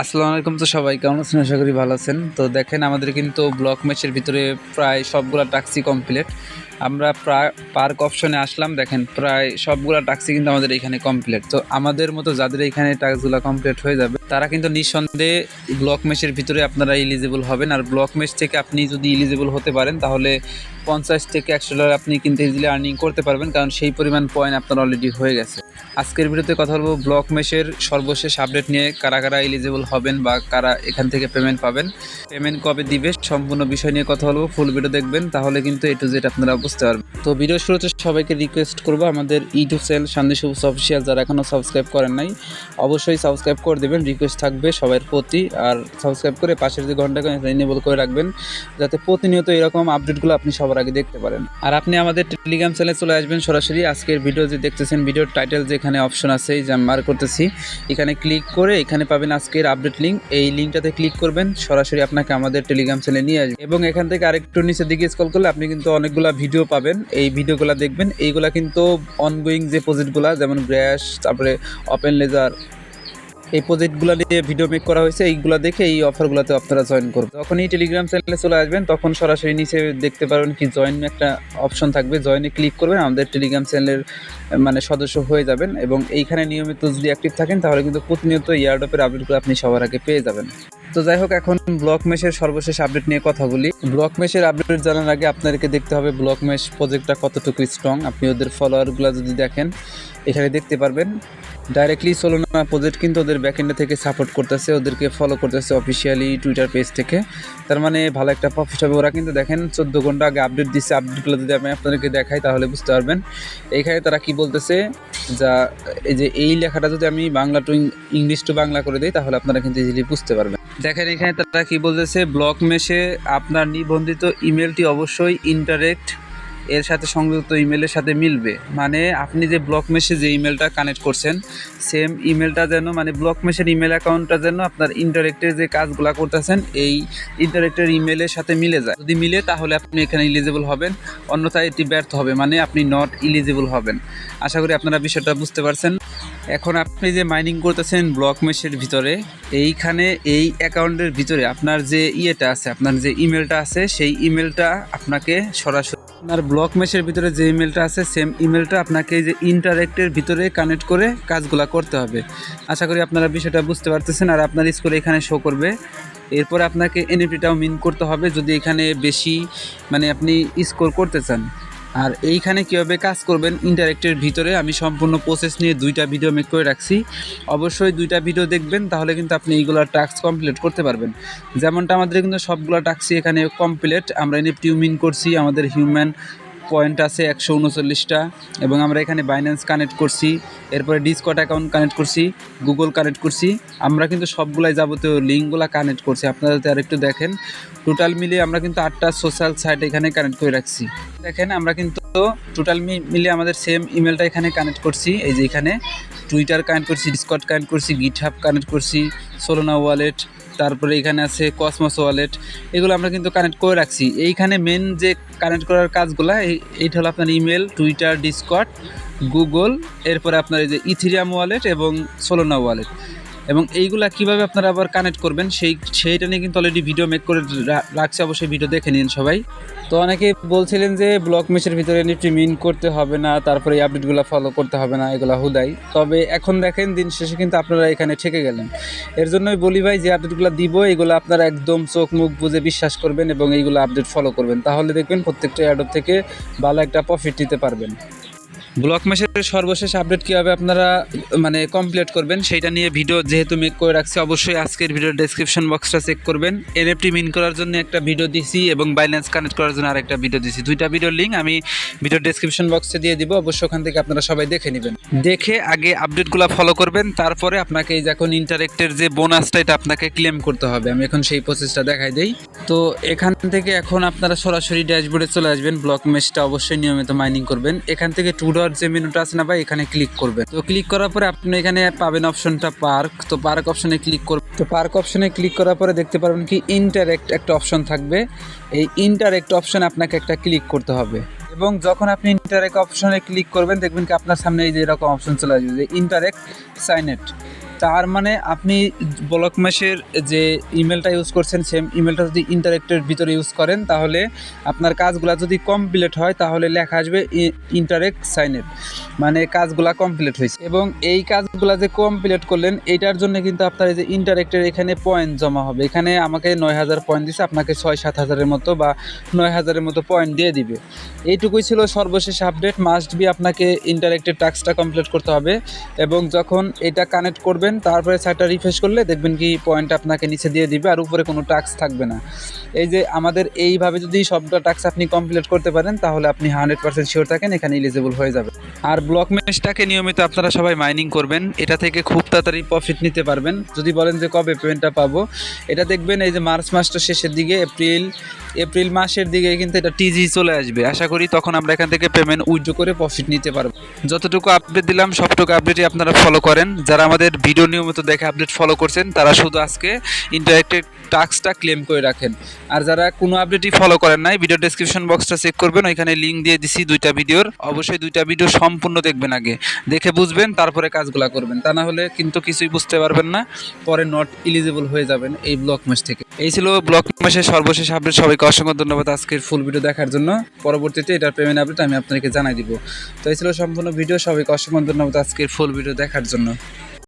আসসালামু আলাইকুম তো সবাই, কেমন আছেন? আশা করি ভালো আছেন। তো দেখেন, আমাদের কিন্তু ব্লক ম্যাচের ভিতরে প্রায় সবগুলো টাক্সি কমপ্লিট আমরা প্রায় পার্ক অপশনে আসলাম, দেখেন, প্রায় সবগুলা টাক্সি কিন্তু আমাদের এখানে কমপ্লিট তো আমাদের মতো যাদের এখানে টাস্কগুলো কমপ্লিট হয়ে যাবে, তারা কিন্তু নিঃসন্দেহে ব্লক ম্যাচের ভিতরে আপনারা ইলিজিবল হবেন। আর ব্লক ম্যাচ থেকে আপনি যদি ইলিজিবল হতে পারেন, তাহলে পঞ্চাশ থেকে একশো ডলার আপনি কিন্তু ইজিলি আর্নিং করতে পারবেন, কারণ সেই পরিমাণ পয়েন্ট আপনার অলরেডি হয়ে গেছে। আজকের ভিডিওতে কথা বলব ব্লক মেশের সর্বশেষ আপডেট নিয়ে, কারা কারা এলিজিবল হবেন বা কারা এখান থেকে পেমেন্ট পাবেন। পেমেন্ট কবে দিবে, সম্পূর্ণ বিষয় নিয়ে কথা বলব ফুল ভিডিও দেখবেন, তাহলে কিন্তু এ টু জেড আপনারা বুঝতে পারবেন তো ভিডিও শুরুতে সবাইকে রিকোয়েস্ট করব, আমাদের ইউটিউব চ্যানেল শান্তি শুভ অফিসিয়াল যারা এখনও সাবস্ক্রাইব করেন নাই, অবশ্যই সাবস্ক্রাইব করে দেবেন। রিকোয়েস্ট থাকবে সবার প্রতি আর সাবস্ক্রাইব করে পাশের যে ঘন্টাকে এনেবল করে রাখবেন, যাতে প্রতিনিয়ত এরকম আপডেটগুলো আপনি সবার আগে দেখতে পারেন। আর আপনি আমাদের টেলিগ্রাম চ্যানেলে চলে আসবেন সরাসরি। আজকের ভিডিও যে দেখতেছেন ভিডিওর টাইটেল যেখানে অপশন আছে, এই যে আমি বার করতেছি, এখানে ক্লিক করে এখানে পাবেন আজকের আপডেট লিঙ্ক এই লিঙ্কটাতে ক্লিক করবেন, সরাসরি আপনাকে আমাদের টেলিগ্রাম চ্যানেলে নিয়ে আসবে। এবং এখান থেকে আরেকটু নিচের দিকে স্কল করলে আপনি কিন্তু অনেকগুলো ভিডিও পাবেন। এই ভিডিওগুলো দেখবেন, এইগুলা কিন্তু অনগোয়িং যে প্রজেক্টগুলো যেমন গ্র্যাশ তারপরে ওপেন লেজার এই প্রজেক্টগুলো নিয়ে ভিডিও মেক করা হয়েছে, এইগুলো দেখে এই অফারগুলোতে আপনারা জয়েন করবেন। যখন এই টেলিগ্রাম চ্যানেলে চলে আসবেন, তখন সরাসরি নিচে দেখতে পারবেন কি জয়েন একটা অপশন থাকবে জয়েনে ক্লিক করবেন, আমাদের টেলিগ্রাম চ্যানেলের মানে সদস্য হয়ে যাবেন এবং এইখানে নিয়মিত যদি অ্যাক্টিভ থাকেন, তাহলে কিন্তু প্রতিনিয়ত ইয়ারডপের আপডেটগুলো আপনি সবার আগে পেয়ে যাবেন। তো যাই হোক, এখন ব্লক মেশের সর্বশেষ আপডেট নিয়ে কথা বলি। ব্লক মেশের আপডেট জানার আগে আপনাদেরকে দেখতে হবে ব্লক মেশ প্রজেক্টটা কতটুকু স্ট্রং আপনি ওদের ফলোয়ারগুলো যদি দেখেন, এখানে দেখতে পারবেন ডাইরেক্টলি সোলোনা প্রজেক্ট কিন্তু ওদের ব্যাকএন্ডে থেকে সাপোর্ট করতেছে, ওদেরকে ফলো করতেছে অফিসিয়ালি টুইটার পেজ থেকে। তার মানে ভালো একটা প্রফিট হবে। ওরা কিন্তু দেখেন, চোদ্দ ঘণ্টা আগে আপডেট দিচ্ছে আপডেটগুলো যদি আমি আপনাদেরকে দেখাই, তাহলে বুঝতে পারবেন। এখানে তারা কি বলতেছে, যা, এই যে এই লেখাটা যদি আমি Bangla to English to Bangla করে দিই, তাহলে আপনারা কিন্তু ইজিলি বুঝতে পারবেন। দেখেন এখানে তারা কি বলতেছে ব্লক মেশে আপনার নিবন্ধিত ইমেলটি অবশ্যই ইন্টারেক্ট এর সাথে সংযুক্ত ইমেলের সাথে মিলবে। মানে আপনি যে ব্লক মেশে যে ইমেলটা কানেক্ট করছেন সেম ইমেলটা যেন মানে ব্লক মেশের ইমেল অ্যাকাউন্টটা যেন আপনার ইন্টারেক্টের যে কাজগুলো করতেছেন, এই ইন্টারেক্টের ইমেলের সাথে মিলে যায়। যদি মিলে, তাহলে আপনি এখানে ইলিজিবল হবেন, অন্যথায় এটি ব্যর্থ হবে মানে আপনি নট ইলিজিবল হবেন। আশা করি আপনারা বিষয়টা বুঝতে পারছেন। এখন আপনি যে মাইনিং করতেছেন ব্লক মেশের ভিতরে, এইখানে এই অ্যাকাউন্টের ভিতরে আপনার যে ইয়েটা আছে, আপনার যে ইমেলটা আছে, সেই ইমেলটা আপনাকে সরাসরি আপনার ব্লক মেশের ভিতরে যে ইমেলটা আছে সেম ইমেলটা আপনাকে যে ইন্টারেক্টের ভিতরে কানেক্ট করে কাজগুলো করতে হবে। আশা করি আপনারা বিষয়টা বুঝতে পারতেছেন আর আপনার স্কোর এখানে শো করবে। এরপরে আপনাকে এনএফটিটাও মিন করতে হবে যদি এখানে বেশি মানে আপনি স্কোর করতে চান। আর এইখানে কীভাবে কাজ করবেন ইন্টারেক্টের ভিতরে, আমি সম্পূর্ণ প্রসেস নিয়ে দুইটা ভিডিও মেক করে রাখছি। অবশ্যই দুইটা ভিডিও দেখবেন, তাহলে কিন্তু আপনি এইগুলোর টাস্ক কমপ্লিট করতে পারবেন। যেমনটা আমাদের কিন্তু সবগুলো টাস্কই এখানে কমপ্লিট আমরা এনে টিউমিন করছি, আমাদের হিউম্যান পয়েন্ট আছে একশো উনচল্লিশটা এবং আমরা এখানে বাইন্যান্স কানেক্ট করছি, এরপরে ডিসকট অ্যাকাউন্ট কানেক্ট করছি গুগল কানেক্ট করছি, আমরা কিন্তু সবগুলাই যাবতীয় লিঙ্কগুলো কানেক্ট করছি, আপনারা যদি আরেকটু দেখেন টোটাল মিলিয়ে আমরা কিন্তু আটটা সোশ্যাল সাইট এখানে কানেক্ট করে রাখছি। দেখেন আমরা কিন্তু টোটাল মিলিয়ে আমাদের সেম ইমেলটা এখানে কানেক্ট করছি, এই যে এখানে। টুইটার কানেক্ট করছি ডিসকট কানেক্ট করছি গিট কানেক্ট করছি সোলোনা ওয়ালেট তারপরে এখানে আছে কসমস ওয়ালেট এগুলো আমরা কিন্তু কানেক্ট করে রাখছি। এইখানে মেন যে কানেক্ট করার কাজগুলো এইটা হলো আপনার ইমেল টুইটার ডিসকট গুগল এরপরে আপনার এই যে ইথিরিয়াম ওয়ালেট এবং সোলোনা ওয়ালেট এবং এইগুলা কীভাবে আপনারা আবার কানেক্ট করবেন, সেই, সেইটা নিয়ে কিন্তু অলরেডি ভিডিও মেক করে রাখছি, অবশ্যই ভিডিও দেখে নিন সবাই। তো অনেকে বলছিলেন যে ব্লক মেশের ভিতরে নিফটি মিন করতে হবে না, তারপরে এই আপডেটগুলো ফলো করতে হবে না, এগুলো হুদাই। তবে এখন দেখেন, দিন শেষে কিন্তু আপনারা এখানে ঠেকে গেলেন। এর জন্যই বলি ভাই, যে আপডেটগুলো দিব, এগুলো আপনারা একদম চোখ মুখ বুঝে বিশ্বাস করবেন এবং এইগুলো আপডেট ফলো করবেন। তাহলে দেখবেন প্রত্যেকটা অ্যাডপ থেকে ভালো একটা প্রফিট নিতে পারবেন। ব্লক মেশের সর্বশেষ আপডেট কীভাবে আপনারা মানে কমপ্লিট করবেন সেটা নিয়ে ভিডিও যেহেতু মেক করে রাখছি, অবশ্যই আজকের ভিডিও ডেসক্রিপশন বক্সটা চেক করবেন। এনএফটি মিন করার জন্য একটা ভিডিও দিছি এবং বাইন্যান্স কানেক্ট করার জন্য আরেকটা ভিডিও দিছি। দুইটা ভিডিওর লিঙ্ক আমি ভিডিও ডেসক্রিপশন বক্সে দিয়ে দিব, অবশ্যই ওখান থেকে আপনারা সবাই দেখে নেবেন। দেখে আগে আপডেটগুলো ফলো করবেন, তারপরে আপনাকে এই যখন ইন্টারেক্টের যে বোনাসটা এটা আপনাকে ক্লেম করতে হবে। আমি এখন সেই প্রসেসটা দেখাই দেই। তো এখান থেকে এখন আপনারা সরাসরি ড্যাশবোর্ডে চলে আসবেন, ব্লক মেশটা অবশ্যই নিয়মিত মাইনিং করবেন। এখান থেকে টু ডট যে মেনুটা আছে না ভাই, এখানে ক্লিক করবেন। তো ক্লিক করার পরে আপনি এখানে পাবেন অপশনটা পার্ক তো পার্ক অপশনে ক্লিক করবেন। তো পার্ক অপশনে ক্লিক করার পরে দেখতে পারবেন কি ইন্টারেক্ট একটা অপশন থাকবে। এই ইন্টারেক্ট অপশন আপনাকে একটা ক্লিক করতে হবে। এবং যখন আপনি ইন্টারেক্ট অপশনে ক্লিক করবেন, দেখবেন কি আপনার সামনে এই যে এরকম অপশন চলে আসবে, যে ইন্টারেক্ট সাইনেট তার মানে আপনি ব্লক মেশের যে ইমেলটা ইউজ করছেন সেম ইমেলটা যদি ইন্টারেক্টের ভিতরে ইউজ করেন, তাহলে আপনার কাজগুলা যদি কমপ্লিট হয়, তাহলে লেখা আসবে ইন্টারেক্ট সাইনের মানে কাজগুলা কমপ্লিট হয়েছে। এবং এই কাজগুলা যে কমপ্লিট করলেন এইটার জন্য কিন্তু আপনার এই যে ইন্টারেক্টের এখানে পয়েন্ট জমা হবে। এখানে আমাকে নয় হাজার পয়েন্ট দিছে, আপনাকে ছয়, সাত হাজারের মতো বা নয় হাজারের মতো পয়েন্ট দিয়ে দিবে। এইটুকুই ছিল সর্বশেষ আপডেট মাস্ট বি আপনাকে ইন্টারেক্টের টাস্কটা কমপ্লিট করতে হবে। এবং যখন এটা কানেক্ট করবেন তারপরে সাইটটা রিফ্রেশ করলে দেখবেন কি পয়েন্ট আপনাকে নিচে দিয়ে দিবে আর উপরে কোনো টাস্ক থাকবে না। এই যে আমাদের এইভাবে যদি সবটা টাস্ক আপনি কমপ্লিট করতে পারেন, তাহলে আপনি হান্ড্রেড পার্সেন্ট শিওর থাকেন, এখানে এলিজিবল হয়ে যাবে। আর ব্লক মেশটাকে নিয়মিত আপনারা সবাই মাইনিং করবেন, এটা থেকে খুব তাড়াতাড়ি প্রফিট নিতে পারবেন। যদি বলেন যে কবে পেমেন্টটা পাবো, এটা দেখবেন এই যে মার্চ মাসটা শেষের দিকে এপ্রিল এপ্রিল মাসের দিকে কিন্তু এটা টিজি চলে আসবে। আশা করি তখন আমরা এখান থেকে পেমেন্ট উইথড্র করে প্রফিট নিতে পারব। যতটুকু আপডেট দিলাম, সবটুকু আপডেটই আপনারা ফলো করেন। যারা আমাদের ভিডিও নিয়মিত দেখে আপডেট ফলো করছেন, তারা শুধু আজকে ইন্টারেক্টেড টাস্কটা ক্লেম করে রাখেন। আর যারা কোনো আপডেটই ফলো করেন নাই ভিডিও ডেসক্রিপশন বক্সটা চেক করবেন। ওইখানে লিঙ্ক দিয়ে দিছি দুইটা ভিডিওর অবশ্যই দুইটা ভিডিও সম্পূর্ণ দেখবেন আগে। দেখে বুঝবেন, তারপরে কাজগুলো করবেন। তা না হলে কিন্তু কিছুই বুঝতে পারবেন না। পরে নট এলিজিবল হয়ে যাবেন এই ব্লক ম্যাচ থেকে। এই ছিল ব্লক মাসের সর্বশেষ আপডেট। সবাইকে অসংখ্য ধন্যবাদ আজকের ফুল ভিডিও দেখার জন্য। পরবর্তীতে এটার পেমেন্ট আপডেট আমি আপনাকে জানাই দিব। তো এই ছিল সম্পূর্ণ ভিডিও। সবাইকে অসংখ্য ধন্যবাদ আজকের ফুল ভিডিও দেখার জন্য।